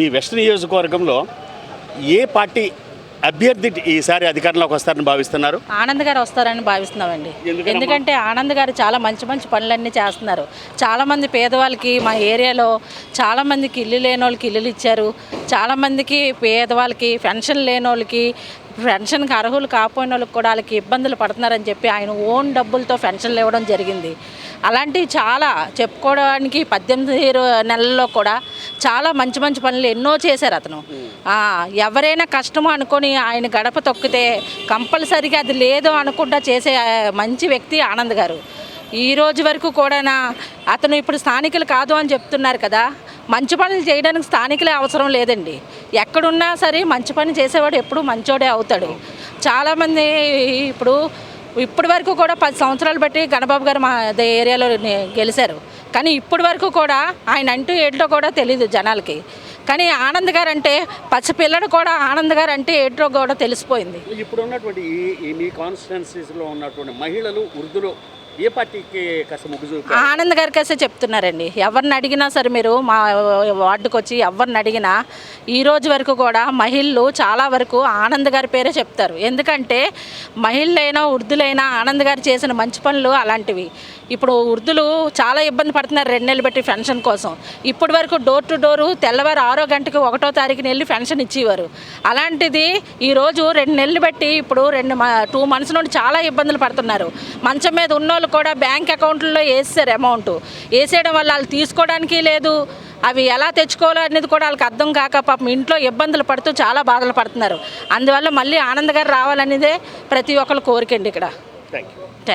మీ west నియోజకవర్గంలో ఏ party అభ్యర్థి ఈసారి అధికారంలోకి వస్తారని భావిస్తున్నారు? ఆనంద్ గారు వస్తారని భావిస్తున్నామండి? ఎందుకంటే ఆనంద్ గారు చాలా మంచి మంచి పనులన్నీ చేస్తున్నారు. చాలామంది పేదవాళ్ళకి మా ఏరియాలో చాలామందికి ఇల్లు లేని వాళ్ళకి ఇల్లులు ఇచ్చారు. చాలామందికి పేదవాళ్ళకి పెన్షన్ లేని వాళ్ళకి పెన్షన్కి అర్హులు కాకపోయిన వాళ్ళకి కూడా వాళ్ళకి ఇబ్బందులు పడుతున్నారని చెప్పి ఆయన ఓన్ డబ్బులతో పెన్షన్లు ఇవ్వడం జరిగింది. అలాంటివి చాలా చెప్పుకోవడానికి పద్దెనిమిది నెలల్లో కూడా చాలా మంచి మంచి పనులు ఎన్నో చేశారు అతను. ఎవరైనా కష్టము అనుకొని ఆయన గడప తొక్కితే కంపల్సరిగా అది లేదు అనుకుంటా చేసే మంచి వ్యక్తి ఆనంద్ గారు. ఈ రోజు వరకు కూడా అతను ఇప్పుడు స్థానికులు కాదు అని చెప్తున్నారు కదా మంచి పనులు చేయడానికి స్థానికులే అవసరం లేదండి. ఎక్కడున్నా సరే మంచి పని చేసేవాడు ఎప్పుడు మంచోడే అవుతాడు. చాలామంది ఇప్పుడు ఇప్పటి వరకు కూడా పది సంవత్సరాలు బట్టి గణబాబు గారు మా అదే ఏరియాలో గెలిచారు కానీ ఇప్పటి వరకు కూడా ఆయన అంటూ ఏంటో కూడా తెలియదు జనాలకి. కానీ ఆనంద్ గారు అంటే పసిపిల్లడు కూడా ఆనంద్ గారు అంటే ఏంటో కూడా తెలిసిపోయింది. ఇప్పుడు ఉన్నటువంటి ఈ ఈ మీ కాన్స్టిట్యున్సీస్లో ఉన్నటువంటి మహిళలు వృద్ధులు ఏ పార్టీకి కాస్త మొగ్గు చూపారు? ఆనంద్ గారికి అయితే చెప్తున్నారండి. ఎవరిని అడిగినా సరే మీరు మా వార్డుకు వచ్చి ఎవరిని అడిగినా ఈ రోజు వరకు కూడా మహిళలు చాలా వరకు ఆనంద్ గారి పేరే చెప్తారు. ఎందుకంటే మహిళలైనా వృద్ధులైనా ఆనంద్ గారు చేసిన మంచి పనులు అలాంటివి. ఇప్పుడు వృద్ధులు చాలా ఇబ్బంది పడుతున్నారు రెండు నెలలు పెట్టి పెన్షన్ కోసం. ఇప్పటి వరకు డోర్ టు డోరు తెల్లవారు ఆరో గంటకి ఒకటో తారీఖున వెళ్ళి పెన్షన్ ఇచ్చేవారు. అలాంటిది ఈరోజు రెండు నెలలు బట్టి ఇప్పుడు రెండు టూ మంత్స్ నుండి చాలా ఇబ్బందులు పడుతున్నారు. మంచం మీద ఉన్నోళ్ళు కూడా బ్యాంక్ అకౌంట్లో వేసారు అమౌంట్. వేసేయడం వల్ల వాళ్ళు తీసుకోవడానికి లేదు. అవి ఎలా తెచ్చుకోవాలో అనేది కూడా వాళ్ళకి అర్థం కాక పాపం ఇంట్లో ఇబ్బందులు పడుతూ చాలా బాధలు పడుతున్నారు. అందువల్ల మళ్ళీ ఆనంద్ గారు రావాలనేదే ప్రతి ఒక్కరు కోరికండి ఇక్కడ. Thank you